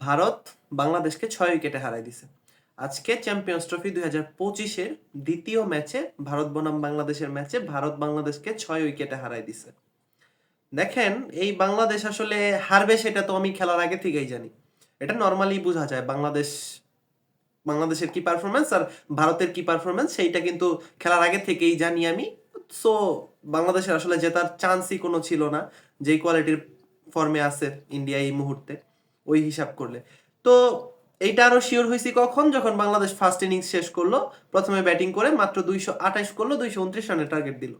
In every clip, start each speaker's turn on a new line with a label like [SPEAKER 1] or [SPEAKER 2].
[SPEAKER 1] ভারত বাংলাদেশকে ছয় উইকেটে হারাই দিছে। আজকে চ্যাম্পিয়ন্স ট্রফি দুই হাজার পঁচিশের দ্বিতীয় ম্যাচে ভারত বনাম বাংলাদেশের ম্যাচে ভারত বাংলাদেশকে ছয় উইকেটে হারাই দিছে। দেখেন, এই বাংলাদেশ আসলে হারবে সেটা তো আমি খেলার আগে থেকেই জানি। এটা নর্মালি বোঝা যায়। বাংলাদেশ, বাংলাদেশের কি পারফরমেন্স আর ভারতের কি পারফরমেন্স সেইটা কিন্তু খেলার আগে থেকেই জানি আমি। সো বাংলাদেশের আসলে জেতার চান্সই কোনো ছিল না। যেই কোয়ালিটির ফর্মে আছে ইন্ডিয়া এই মুহূর্তে। ওই হিসাব করলে। তো এইটা আরও শিওর হয়েছি কখন? যখন বাংলাদেশ ফার্স্ট ইনিংস শেষ করল, প্রথমে ব্যাটিং করে মাত্র দুইশো আঠাশ করল, দুইশো উনত্রিশ রানের টার্গেট দিল।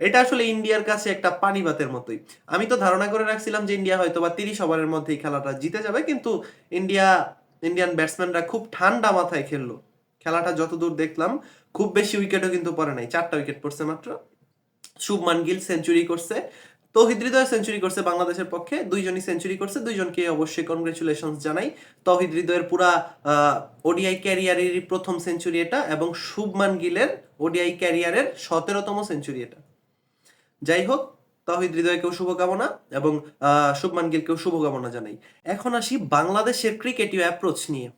[SPEAKER 1] এটা আসলে ইন্ডিয়ার কাছে একটা পানিবাতের মতোই। আমি তো ধারণা করে রাখছিলাম যে ইন্ডিয়া হয়তো বা তিরিশ ওভারের মধ্যেই খেলাটা জিতে যাবে, কিন্তু ইন্ডিয়া, ইন্ডিয়ান ব্যাটসম্যানরা খুব ঠান্ডা মাথায় খেললো। খেলাটা যতদূর দেখলাম, খুব বেশি উইকেটও কিন্তু পড়ে নাই, চারটা উইকেট পড়ছে মাত্র। শুভমান গিল সেঞ্চুরি করছে। তৌহিদ সেঞ্চুরি করছে বাংলাদেশের পক্ষে, দুইজনই সেঞ্চুরি করছে, দুইজনকে অবশ্যই কনগ্রেচুলেশন জানাই। তৌহিদ হৃদয়ের পুরা ওডিআই ক্যারিয়ারের প্রথম সেঞ্চুরি এটা এবং শুভমান গিলের ওডিআই ক্যারিয়ারের সতেরোতম সেঞ্চুরি এটা। যাই হোক, তহিদ শুভকামনা এবং শুভমান গিলকেও শুভকামনা জানাই। এখন আসি বাংলাদেশের ক্রিকেটীয় অ্যাপ্রোচ নিয়ে।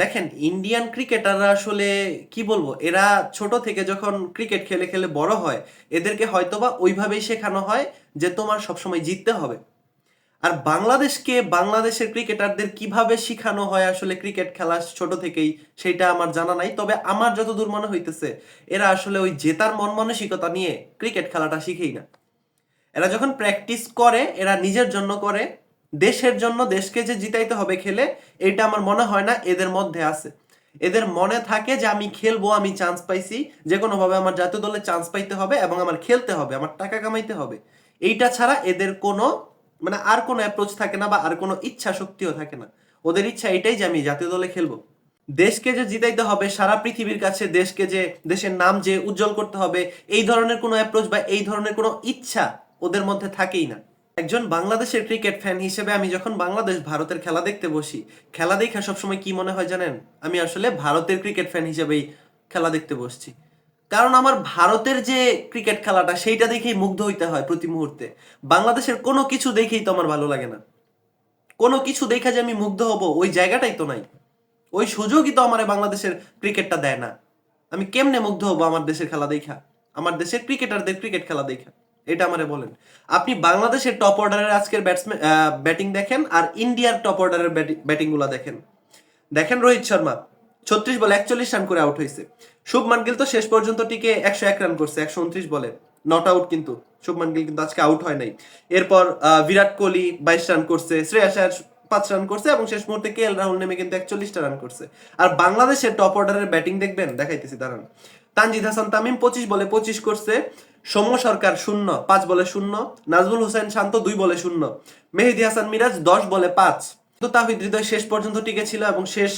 [SPEAKER 1] দেখেন ইন্ডিয়ান ক্রিকেটাররা আসলে কি বলব, এরা ছোট থেকে যখন ক্রিকেট খেলে খেলে বড় হয়, এদেরকে হয়তোবা ওইভাবেই শেখানো হয় যে তোমার সবসময় জিততে হবে। আর বাংলাদেশকে বাংলাদেশের ক্রিকেটারদের কীভাবে শিখানো হয় আসলে ক্রিকেট খেলা ছোট থেকেই, সেটা আমার জানা নাই। তবে আমার যতদূর মনে হইতেছে, এরা আসলে ওই জেতার মন মানসিকতা নিয়ে ক্রিকেট খেলাটা শিখেই না। এরা যখন প্র্যাকটিস করে, এরা নিজের জন্য করে দেশের জন্য দেশকে যে জিতাইতে হবে খেলে, এটা আমার মনে হয় না এদের মধ্যে আছে। এদের মনে থাকে যে আমি খেলব, আমি চান্স পাইছি, যে কোনোভাবে আমার জাতীয় দলে চান্স পাইতে হবে এবং আমার খেলতে হবে, আমার টাকা কামাইতে হবে। এইটা ছাড়া এদের কোনো মানে আর কোনো অ্যাপ্রোচ থাকে না বা আর কোনো ইচ্ছা শক্তিও থাকে না। ওদের ইচ্ছা এটাই যে আমি জাতীয় দলে খেলব। দেশকে যে জিতাইতে হবে, সারা পৃথিবীর কাছে দেশকে যে, দেশের নাম যে উজ্জ্বল করতে হবে, এই ধরনের কোনো অ্যাপ্রোচ বা এই ধরনের কোনো ইচ্ছা ওদের মধ্যে থাকেই না। একজন বাংলাদেশের ক্রিকেট ফ্যান হিসেবে আমি যখন বাংলাদেশ ভারতের খেলা দেখতে বসি, খেলা দেখা সবসময় কি মনে হয় জানেন? আমি আসলে ভারতের ক্রিকেট ফ্যান হিসেবেই খেলা দেখতে বসছি। কারণ আমার ভারতের যে ক্রিকেট খেলাটা, সেইটা দেখেই মুগ্ধ হইতে হয় প্রতি মুহূর্তে। বাংলাদেশের কোনো কিছু দেখেই তো আমার ভালো লাগে না। কোনো কিছু দেখা যে আমি মুগ্ধ হব, ওই জায়গাটাই তো নাই। ওই সুযোগই তো আমার বাংলাদেশের ক্রিকেটটা দেয় না। আমি কেমনে মুগ্ধ হব আমার দেশের খেলা দেখা? আমার দেশের ক্রিকেটারদের ক্রিকেট খেলা দেখা? এটা আমারে বলেন। আপনি বাংলাদেশের টপ অর্ডারের আজকের ব্যাটসম্যান ব্যাটিং দেখেন আর ইন্ডিয়ার টপ অর্ডারের ব্যাটিংগুলা দেখেন। দেখেন রোহিত শর্মা, ছত্রিশ বলে একচল্লিশ রান করে আউট হয়েছে। শুভমান গিল তো শেষ পর্যন্ত টিকে একশো এক রান করছে, একশো উনত্রিশ বলে। নট আউট কিন্তু, শুভমান গিল কিন্তু আজকে আউট হয় নাই। এরপর বিরাট কোহলি বাইশ রান করছে, শ্রেয়াস আয়ার পাঁচ রান করছে এবং শেষ মুহূর্তে কে এল রাহুল নেমে কিন্তু একচল্লিশটা রান করছে। আর বাংলাদেশের টপ অর্ডারের ব্যাটিং দেখবেন? দেখাইতেছি, দাঁড়ান। তানজিদ হাসান তামিম পঁচিশ বলে পঁচিশ করছে। সৌম্য সরকার শূন্য, পাঁচ বলে শূন্য। নাজমুল হোসেন শান্ত দুই বলে শূন্য। মেহেদি হাসান মিরাজ দশ বলে পাঁচ। তো তাহিদ হৃদয় শেষ পর্যন্ত টিকে ছিল এবং শেষ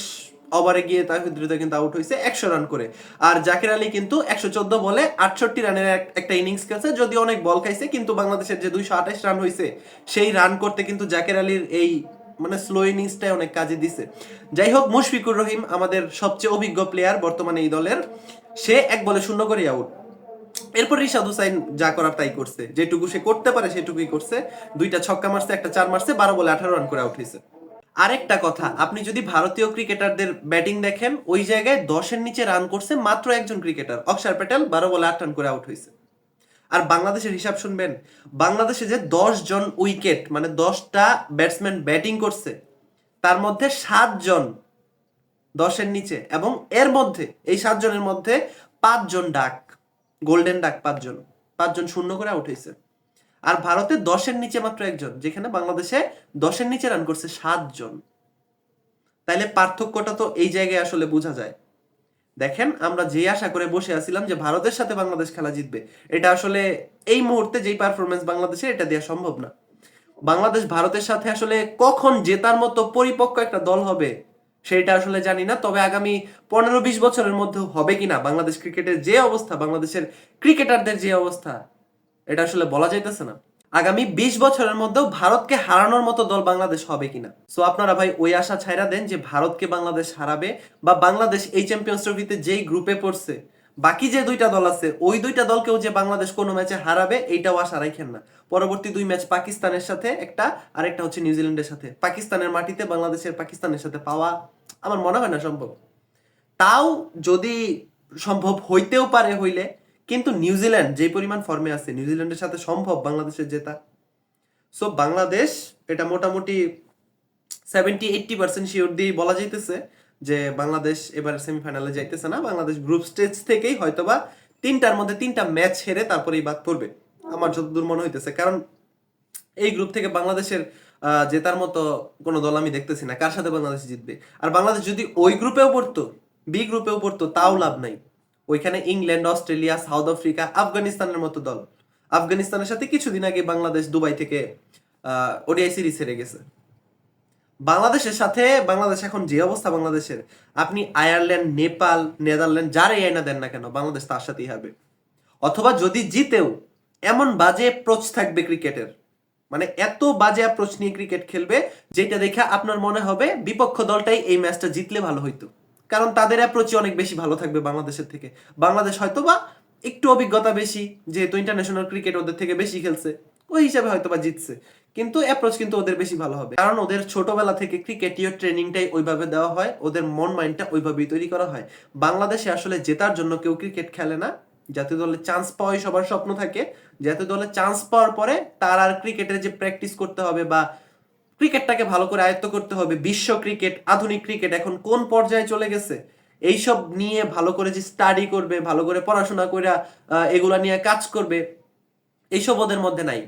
[SPEAKER 1] ওভারে গিয়ে তাহিদ হৃদয় কিন্তু আউট হয়েছে একশো রান করে। আর জাকির আলী কিন্তু একশো চোদ্দ বলে আটষট্টি রানের একটা ইনিংস খেলছে যদি অনেক বল খাইছে, কিন্তু বাংলাদেশের যে দুইশো আঠাশ রান হয়েছে সেই রান করতে কিন্তু জাকির আলীর এই মানে স্লো ইনিংসটাই অনেক কাজে দিছে। যাই হোক মুশফিকুর রহিম আমাদের সবচেয়ে অভিজ্ঞ প্লেয়ার বর্তমানে এই দলের। সে এক বলে শূন্য করে আউট এরপর রিশাদ হুসাইন যা করার তাই করছে। যেটুকু সে করতে পারে, সেটুকুই করছে। দুইটা ছক্কা মারছে, একটা চার মারছে, বারো বলে আঠারো রান করে আউট হয়েছে। আরেকটা কথা, আপনি যদি ভারতীয় ক্রিকেটারদের ব্যাটিং দেখেন, ওই জায়গায় দশের নিচে রান করছে মাত্র একজন ক্রিকেটার অক্ষর প্যাটেল বারো বলে আট রান করে আউট হয়েছে। আর বাংলাদেশের হিসাব শুনবেন, বাংলাদেশে যে দশ জন উইকেট মানে দশটা ব্যাটসম্যান ব্যাটিং করছে, তার মধ্যে সাতজন দশের নিচে এবং এর মধ্যে, এই সাতজনের মধ্যে পাঁচজন ডাক গোল্ডেন ডাক পাঁচজন পাঁচজন শূন্য করে আউট হয়েছে। আর ভারতে দশের নিচে মাত্র একজন, যেখানে বাংলাদেশে দশের নিচে রান করছে সাতজন তাইলে পার্থক্যটা তো এই জায়গায় আসলে বোঝা যায়। দেখেন, আমরা যে আশা করে বসে আছিলাম যে ভারতের সাথে বাংলাদেশ খেলা জিতবে, এটা আসলে এই মুহূর্তে যেই পারফরমেন্স বাংলাদেশে, এটা দেওয়া সম্ভব না। বাংলাদেশ ভারতের সাথে আসলে কখন জেতার মতো পরিপক্ক একটা দল হবে, সেটা আসলে জানি না, তবে আগামী পনেরো বিশ বছরের মধ্যে হবে কিনা, বাংলাদেশ ক্রিকেটের যে অবস্থা, বাংলাদেশের ক্রিকেটারদের যে অবস্থা, এটা আসলে বলা যাইতেছে না। আগামী বিশ বছরের মধ্যেও ভারতকে হারানোর মতো দল বাংলাদেশ হবে কিনা? সো আপনারা ভাই ওই আশা ছাইরা দেন যে ভারতকে বাংলাদেশ হারাবে বা বাংলাদেশ এই চ্যাম্পিয়ন্স ট্রফিতে যেই গ্রুপে পড়ছে, বাকি যে দুইটা দল আছে, ওই দুইটা দলকেও যে বাংলাদেশ কোনো ম্যাচে হারাবে, এইটাও আশা রাখেন না। পরবর্তী দুই ম্যাচ পাকিস্তানের সাথে একটা আর একটা হচ্ছে নিউজিল্যান্ডের সাথে। পাকিস্তানের মাটিতে বাংলাদেশের পাকিস্তানের সাথে পাওয়া আমার মনে হয় না সম্ভব। তাও যদি সম্ভব হইতেও পারে হইলে কিন্তু নিউজিল্যান্ড যে পরিমাণ ফর্মে আছে নিউজিল্যান্ডের সাথে সম্ভব বাংলাদেশের জেতা। সো বাংলাদেশ এটা মোটামুটি সেভেন্টি এইটটি পার্সেন্ট শিওর দিয়ে বলা যাইতেছে যে বাংলাদেশ এবার সেমিফাইনালে যাইতেছে না। বাংলাদেশ গ্রুপ স্টেজ থেকেই হয়তোবা তিনটার মধ্যে তিনটা ম্যাচ হেরে তারপরেই বাদ পড়বে। আমার যতদূর মনে হইতেছে। কারণ এই গ্রুপ থেকে বাংলাদেশের জেতার মতো কোনো দল আমি দেখতেছি না। কার সাথে বাংলাদেশ জিতবে? আর বাংলাদেশ যদি ওই গ্রুপেও পড়তো বি গ্রুপেও পড়তো, তাও লাভ নাই। ওইখানে ইংল্যান্ড, অস্ট্রেলিয়া, সাউথ আফ্রিকা, আফগানিস্তানের মতো দল। আফগানিস্তানের সাথে কিছুদিন আগে বাংলাদেশ দুবাই থেকে ওডিআই সিরিজ হেরে গেছে। বাংলাদেশের সাথে, বাংলাদেশ এখন যে অবস্থা বাংলাদেশের, আপনি আয়ারল্যান্ড, নেপাল, নেদারল্যান্ড, যারাই আইনা দেন না কেন, বাংলাদেশ তার সাথেই হবে অথবা যদি জিতেও, এমন বাজে অ্যাপ্রোচ থাকবে ক্রিকেটের। মানে এত বাজে অ্যাপ্রোচ নিয়ে ক্রিকেট খেলবে, যেটা দেখে আপনার মনে হবে বিপক্ষ দলটাই এই ম্যাচটা জিতলে ভালো হইতো। কারণ তাদের অ্যাপ্রোচই অনেক বেশি ভালো থাকবে বাংলাদেশের থেকে। বাংলাদেশ হয়তো বা একটু অভিজ্ঞতা বেশি, যেহেতু ইন্টারন্যাশনাল ক্রিকেট ওদের থেকে বেশি খেলছে, ওই হিসাবে হয়তো বা জিতছে। কিন্তু অ্যাপ্রোচ কিন্তু ওদের বেশি ভালো হবে। কারণ ওদের ছোটবেলা থেকে ক্রিকেটীয় ট্রেনিংটাই ওইভাবে দেওয়া হয়, ওদের মন মাইন্ডটা ওইভাবেই তৈরি করা হয়। বাংলাদেশে আসলে জেতার জন্য কেউ ক্রিকেট খেলে না। জাতীয় দলে চান্স পাওয়াই সবার স্বপ্ন থাকে জাতীয় দলে চান্স পাওয়ার পরে তার আর ক্রিকেটের যে প্র্যাকটিস করতে হবে বা ক্রিকেটটাকে ভালো করে আয়ত্ত করতে হবে। বিশ্ব ক্রিকেট, আধুনিক ক্রিকেট এখন কোন পর্যায়ে চলে গেছে? এইসব নিয়ে ভালো করে যে স্টাডি করবে, ভালো করে পড়াশোনা করে এগুলা নিয়ে কাজ করবে, এইসব ওদের মধ্যে নাই।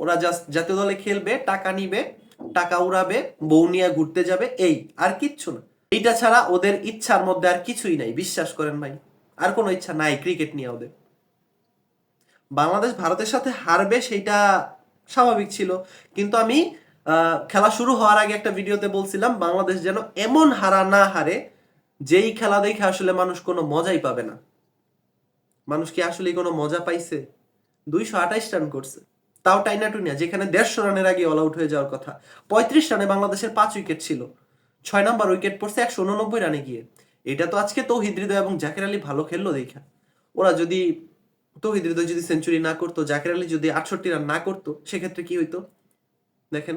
[SPEAKER 1] ওরা জাস্ট জাতীয় দলে খেলবে, টাকা নিবে, টাকা উড়াবে, বউ নিয়ে ঘুরতে যাবে, এই আর কিচ্ছু না। এইটা ছাড়া ওদের ইচ্ছার মধ্যে আর কিছুই নাই, বিশ্বাস করেন ভাই। আর কোনো ইচ্ছা নাই ক্রিকেট নিয়ে ওদের। বাংলাদেশ ভারতের সাথে হারবে, সেইটা স্বাভাবিক ছিল। কিন্তু আমি খেলা শুরু হওয়ার আগে একটা ভিডিওতে বলছিলাম, বাংলাদেশ যেন এমন হারা না হারে, যেই খেলা দেখে আসলে মানুষ কোনো মজাই পাবে না। মানুষ কি আসলে কোনো মজা পাইছে? দুইশো আঠাইশ রান করছে। তাও টাইনা টুনিয়া যেখানে দেড়শো রানের আগে অল আউট হয়ে যাওয়ার কথা। পঁয়ত্রিশ রানে বাংলাদেশের পাঁচ উইকেট ছিল। ছয় নাম্বার উইকেট পড়ছে একশো উননব্বই রানে গিয়ে। এটা তো আজকে তৌহিদ হৃদয় এবং জাকের আলী ভালো খেললো দেখা। ওরা যদি, তৌহিদ হৃদয় যদি সেঞ্চুরি না করতো, জাকের আলী যদি আটষট্টি রান না করতো, সেক্ষেত্রে কি হইতো? দেখেন,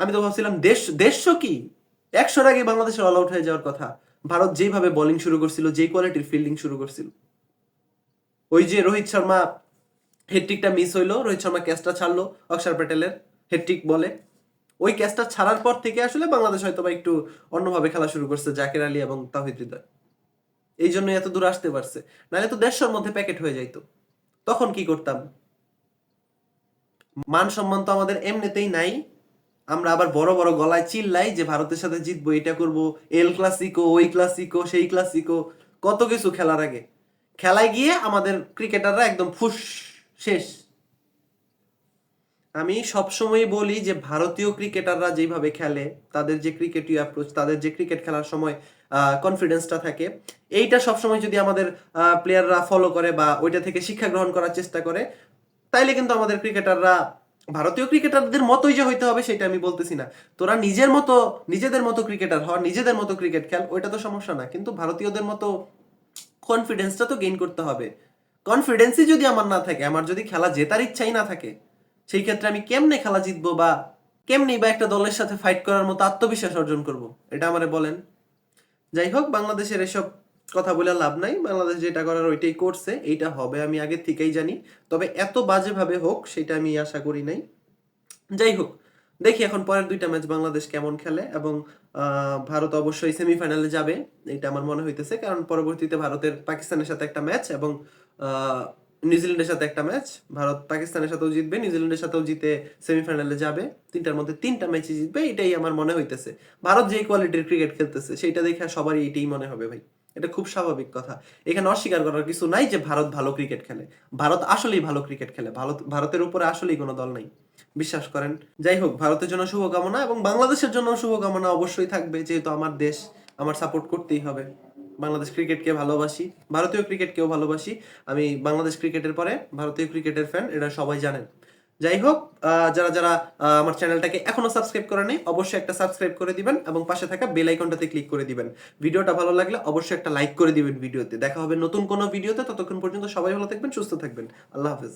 [SPEAKER 1] আমি তো ভাবছিলাম দেশ দেড়শো কি? একশোর আগে বাংলাদেশের অল আউট হয়ে যাওয়ার কথা। ভারত যেভাবে বোলিং শুরু করছিল, যেই কোয়ালিটির ফিল্ডিং শুরু করছিল। ওই যে রোহিত শর্মা হেট্রিকটা মিস হইল, রোহিত শর্মা ক্যাচটা ছাড়লো অক্ষর প্যাটেলের হেট্রিক বলে। ওই ক্যাচটা ছাড়ার পর থেকে আসলে বাংলাদেশ হয়তো বা একটু অন্যভাবে খেলা শুরু করছে, জাকের আলী এবং তাহিদ হৃদয়। এই জন্য এত দূর আসতে পারছে। নাহলে তো দেড়শোর মধ্যে প্যাকেট হয়ে যাইতো। তখন কি করতাম? মান সম্মান তো আমাদের এমনিতেই নাই। আমরা আবার বড় বড় গলায় চিল্লাই যে ভারতের সাথে জিতবো, এটা করব, এল ক্লাসিকো, ওই ক্লাসিকো, সেই ক্লাসিকো, কত কিছু খেলার আগে। খেলায় গিয়ে আমাদের ক্রিকেটাররা একদম ফুস, শেষ। আমি সবসময় বলি যে ভারতীয় ক্রিকেটাররা যেভাবে খেলে, তাদের যে ক্রিকেটীয় অ্যাপ্রোচ তাদের যে ক্রিকেট খেলার সময় কনফিডেন্সটা থাকে। এইটা সবসময় যদি আমাদের প্লেয়াররা ফলো করে বা ওইটা থেকে শিক্ষা গ্রহণ করার চেষ্টা করে তাইলে কিন্তু আমাদের ক্রিকেটাররা, ভারতীয় ক্রিকেটারদের মতোই যে হইতে হবে সেটা আমি বলতেছি না। তোরা নিজের মতো, নিজেদের মতো ক্রিকেটার হওয়া, নিজেদের মতো ক্রিকেট খেল, ওইটা তো সমস্যা না। কিন্তু ভারতীয়দের মতো কনফিডেন্সটা তো গেইন করতে হবে। কনফিডেন্সই যদি আমার না থাকে, আমার যদি খেলা জেতার ইচ্ছাই না থাকে, সেই ক্ষেত্রে আমি কেমনে খেলা জিতবো বা কেমনি বা একটা দলের সাথে ফাইট করার মতো আত্মবিশ্বাস অর্জন করব? এটা আমারে বলেন। যাই হোক, বাংলাদেশের এসব কথা বলে লাভ নাই। বাংলাদেশ যেটা করার ওইটাই করছে, এইটা হবে আমি আগে থেকেই জানি। তবে এত বাজেভাবে হোক, সেটা আমি আশা করি নাই। যাই হোক, দেখি এখন পরের দুইটা ম্যাচ বাংলাদেশ কেমন খেলে এবং ভারত অবশ্যই সেমিফাইনালে যাবে, এটা আমার মনে হইতেছে। কারণ পরবর্তীতে ভারতের পাকিস্তানের সাথে একটা ম্যাচ এবং নিউজিল্যান্ডের সাথে একটা ম্যাচ। ভারত পাকিস্তানের সাথেও জিতবে, নিউজিল্যান্ডের সাথেও জিতে সেমিফাইনালে যাবে। তিনটার মধ্যে তিনটা ম্যাচই জিতবে, এটাই আমার মনে হইতেছে। ভারত যে কোয়ালিটির ক্রিকেট খেলতেছে, সেটা দেখে সবারই এটাই মনে হবে ভাই। এটা খুব স্বাভাবিক কথা। এখানে অস্বীকার করার কিছু নাই যে ভারত ভালো ক্রিকেট খেলে। ভারত আসলেই ভালো ক্রিকেট খেলে। ভারত, ভারতের উপরে আসলেই কোনো দল নাই। বিশ্বাস করেন? যাই হোক, ভারতের জন্য শুভকামনা এবং বাংলাদেশের জন্য শুভকামনা অবশ্যই থাকবে, যেহেতু আমার দেশ, আমার সাপোর্ট করতেই হবে। বাংলাদেশ ক্রিকেটকে ভালোবাসি, ভারতীয় ক্রিকেটকেও ভালোবাসি। আমি বাংলাদেশ ক্রিকেটের পরে ভারতীয় ক্রিকেটের ফ্যান এটা সবাই জানেন। যাই হোক যারা যারা আমার চ্যানেলটাকে এখনও সাবস্ক্রাইব করে নেই, অবশ্যই একটা সাবস্ক্রাইব করে দিবেন এবং পাশে থাকা বেল আইকনটাতে ক্লিক করে দিবেন। ভিডিওটা ভালো লাগলে অবশ্যই একটা লাইক করে দিবেন ভিডিওতে। দেখা হবে নতুন কোনো ভিডিওতে। ততক্ষণ পর্যন্ত সবাই ভালো থাকবেন, সুস্থ থাকবেন। আল্লাহ হাফেজ।